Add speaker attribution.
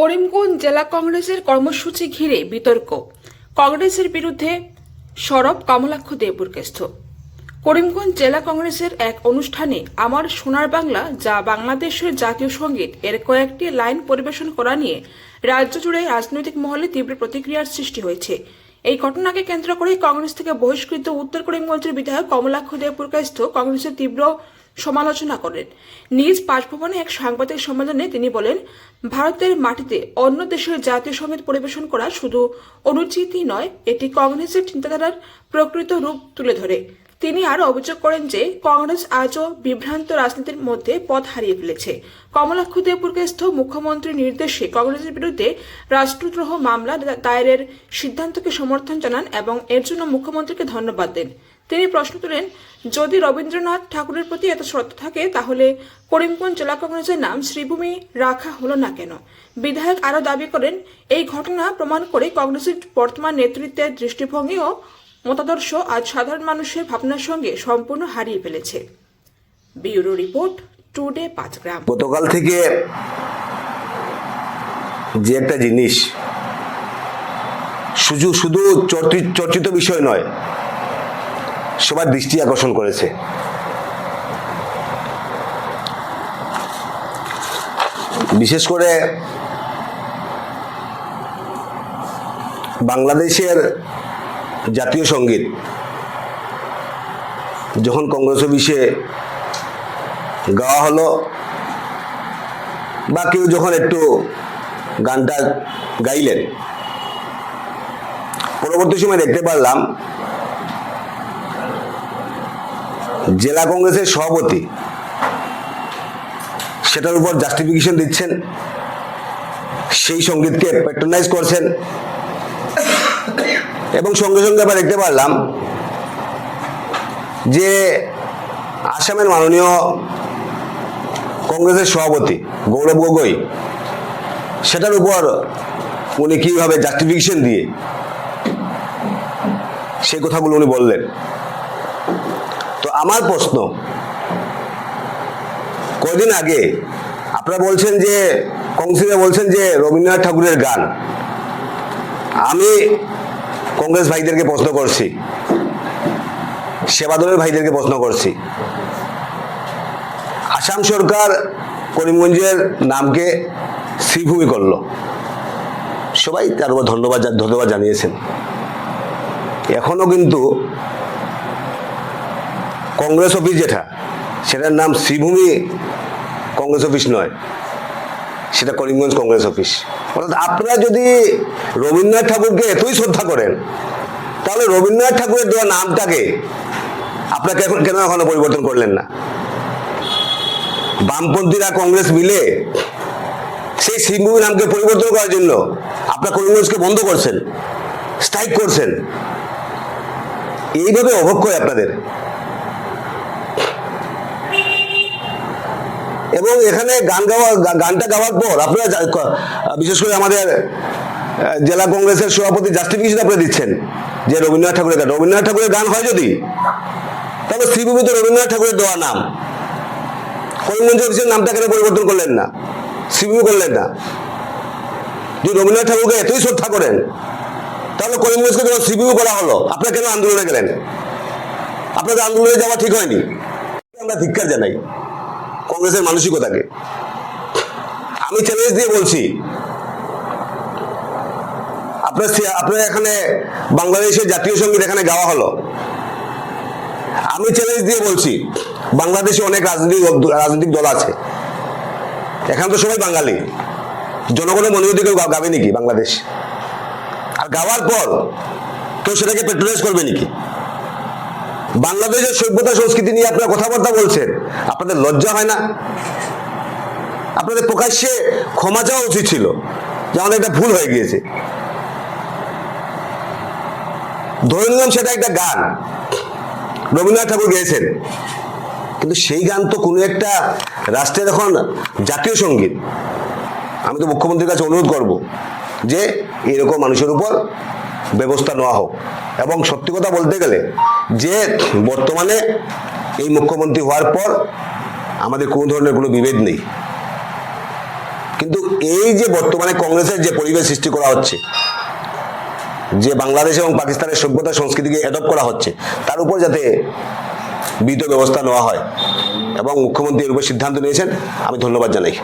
Speaker 1: করিমগঞ্জ জেলা কংগ্রেসের কর্মসূচি ঘিরে বিতর্ক। কংগ্রেসের বিরুদ্ধে সরব কমলাক্ষ দেবপুরকেস্থ করিমগঞ্জ জেলা কংগ্রেসের এক অনুষ্ঠানে আমার সোনার বাংলা যা বাংলাদেশের জাতীয় সংগীত এর কয়েকটি লাইন পরিবেশন করা নিয়ে রাজ্য জুড়ে রাজনৈতিক মহলে তীব্র প্রতিক্রিয়ার সৃষ্টি হয়েছে। এই ঘটনাকে কেন্দ্র করে কংগ্রেস থেকে বহিষ্কৃত উত্তর করিমগঞ্জের বিধায়ক কমলাক্ষ দেবপুরকাস্থ কংগ্রেসের তীব্র সমালোচনা করেন। নিজ বাসভবনে এক সাংবাদিক সম্মেলনে তিনি বলেন, ভারতের মাটিতে অন্য দেশের জাতীয় সংগীত পরিবেশন করা শুধু অনুচিতই নয়, এটি কংগ্রেসের চিন্তাধারার প্রকৃত রূপ তুলে ধরে। তিনি আরও অভিযোগ করেন যে, কংগ্রেস আজও বিভ্রান্ত রাজনীতির মধ্যে পথ হারিয়ে ফেলেছে। কমলাক্ষ মুখ্যমন্ত্রীর নির্দেশে কংগ্রেসের বিরুদ্ধে রাষ্ট্রদ্রোহ মামলা দায়েরের সিদ্ধান্তকে সমর্থন জানান এবং এর জন্য মুখ্যমন্ত্রীকে ধন্যবাদ দেন। তিনি প্রশ্ন তোলেন, যদি রবীন্দ্রনাথ ঠাকুরের প্রতি এত শ্রদ্ধা থাকে, তাহলে করিমগঞ্জ জেলা কংগ্রেসের নাম শ্রীভূমি রাখা হলো না কেন? বিধায়ক আরও দাবি করেন, এই ঘটনা প্রমাণ করে কংগ্রেসের বর্তমান নেতৃত্বের দৃষ্টিভঙ্গি ও মতাদর্শ আজ সাধারণ মানুষের ভাবনার সঙ্গে সম্পূর্ণ হারিয়ে ফেলেছে। ব্যুরো রিপোর্ট, টুডে পাঁচগ্রাম
Speaker 2: গতকাল থেকে যে একটা জিনিস, শুধু শুধু চর্চিত বিষয় নয় সবার দৃষ্টি আকর্ষণ করেছে। বিশেষ করে বাংলাদেশের জাতীয় সংগীত, যখন কংগ্রেস অফিসে গাওয়া হলো বা কেউ যখন একটু গানটা গাইলেন, পরবর্তী সময় দেখতে পারলাম জেলা কংগ্রেসের সভাপতি, সেটার উপর জাস্টিফিকেশন দিচ্ছেন, সেই সঙ্গীতকে প্যাট্রোনাইজ করছেন। এবং সঙ্গে সঙ্গে আবার দেখতে পারলাম যে আসামের মাননীয় কংগ্রেসের সভাপতি গৌরব গগৈ, সেটার উপর উনি কীভাবে জাস্টিফিকেশন দিয়ে সেই কথাগুলো উনি বললেন। আমার প্রশ্ন। কদিন আগে আপনারা বলছেন যে, কংগ্রেসীরা বলছেন যে রবীন্দ্রনাথ ঠাকুরের গান। আমি কংগ্রেস ভাইদেরকে প্রশ্ন করছি। সেবাদলের ভাইদেরকে প্রশ্ন করছি। আসাম সরকার করিমগঞ্জের নামকে শ্রীভূমি করল। সবাই তার উপর ধন্যবাদ ধন্যবাদ জানিয়েছেন। এখনও কিন্তু কংগ্রেস অফিস যেটা, সেটার নাম শ্রীভূমি কংগ্রেস অফিস নয়, সেটা করিমগঞ্জ কংগ্রেস অফিস। অর্থাৎ আপনারা যদি রবীন্দ্রনাথ ঠাকুরকে এতই শ্রদ্ধা করেন, তাহলে রবীন্দ্রনাথ ঠাকুরের দেওয়া নামটাকে আপনাকে এখন কেন এখনও পরিবর্তন করলেন না? বামপন্থীরা কংগ্রেস মিলে সেই শ্রীভূমি নামকে পরিবর্তন করার জন্য আপনার করিমগঞ্জকে বন্ধ করছেন স্ট্রাইক করছেন। এইভাবে অবক্ষয় আপনাদের। এবং এখানে গান গাওয়া গানটা গাওয়ার পর আপনারা বিশেষ করে আমাদের জেলা কংগ্রেসের সভাপতি জাস্টিফিকেশন আপনারা দিচ্ছেন। যে রবীন্দ্রনাথ ঠাকুরের গান। রবীন্দ্রনাথ ঠাকুরের গান হয় যদি, তাহলে শ্রীভূমি তো রবীন্দ্রনাথ ঠাকুরের দেওয়া নাম। করিমগঞ্জ অফিসের নামটা কেন পরিবর্তন করলেন না? শ্রীভূমি করলেন না। যদি রবীন্দ্রনাথ ঠাকুরকে এতই শ্রদ্ধা করেন, তাহলে করিমগঞ্জকে যখন শ্রীভূমি করা হলো? আপনারা কেন আন্দোলনে গেলেন? আপনাদের আন্দোলনে যাওয়া ঠিক হয়নি। আমরা ধিক্কার জানাই। কংগ্রেসের মানসিকতাকে। আমি চ্যালেঞ্জ দিয়ে বলছি, আপনার আপনার এখানে বাংলাদেশের জাতীয় সংগীত এখানে গাওয়া হলো। আমি চ্যালেঞ্জ দিয়ে বলছি, বাংলাদেশে অনেক রাজনৈতিক রাজনৈতিক দল আছে। এখানে তো সবাই বাঙালি। জনগণের মনে যদি কেউ গাবে নাকি বাংলাদেশ? আর গাওয়ার পর কেউ সেটাকে পেট্রোলাইজ করবে নাকি? বাংলাদেশের সভ্যতা সংস্কৃতি নিয়ে আপনারা কথাবার্তা বলছেন, আপনাদের লজ্জা হয় না? আপনাদের প্রকাশ্যে ক্ষমা চাওয়া উচিত ছিল, যে আমাদের একটা ভুল হয়ে গিয়েছে। ধরে নিলাম সেটা একটা গান, রবীন্দ্রনাথ ঠাকুর গেয়েছেন, কিন্তু সেই গান তো কোনো একটা রাষ্ট্রের এখন জাতীয় সংগীত। আমি তো মুখ্যমন্ত্রীর কাছে অনুরোধ করব যে এরকম মানুষের উপর ব্যবস্থা নেওয়া হোক। এবং সত্যি কথা বলতে গেলে যে বর্তমানে এই মুখ্যমন্ত্রী হওয়ার পর আমাদের কোনো ধরনের কোনো বিভেদ নেই। কিন্তু এই যে বর্তমানে কংগ্রেসের যে পরিবেশ সৃষ্টি করা হচ্ছে, যে বাংলাদেশ এবং পাকিস্তানের সভ্যতা সংস্কৃতিকে অ্যাডপ্ট করা হচ্ছে, তার উপর যাতে বিহিত ব্যবস্থা নেওয়া হয় এবং মুখ্যমন্ত্রী এর উপর সিদ্ধান্ত নিয়েছেন, আমি ধন্যবাদ জানাই।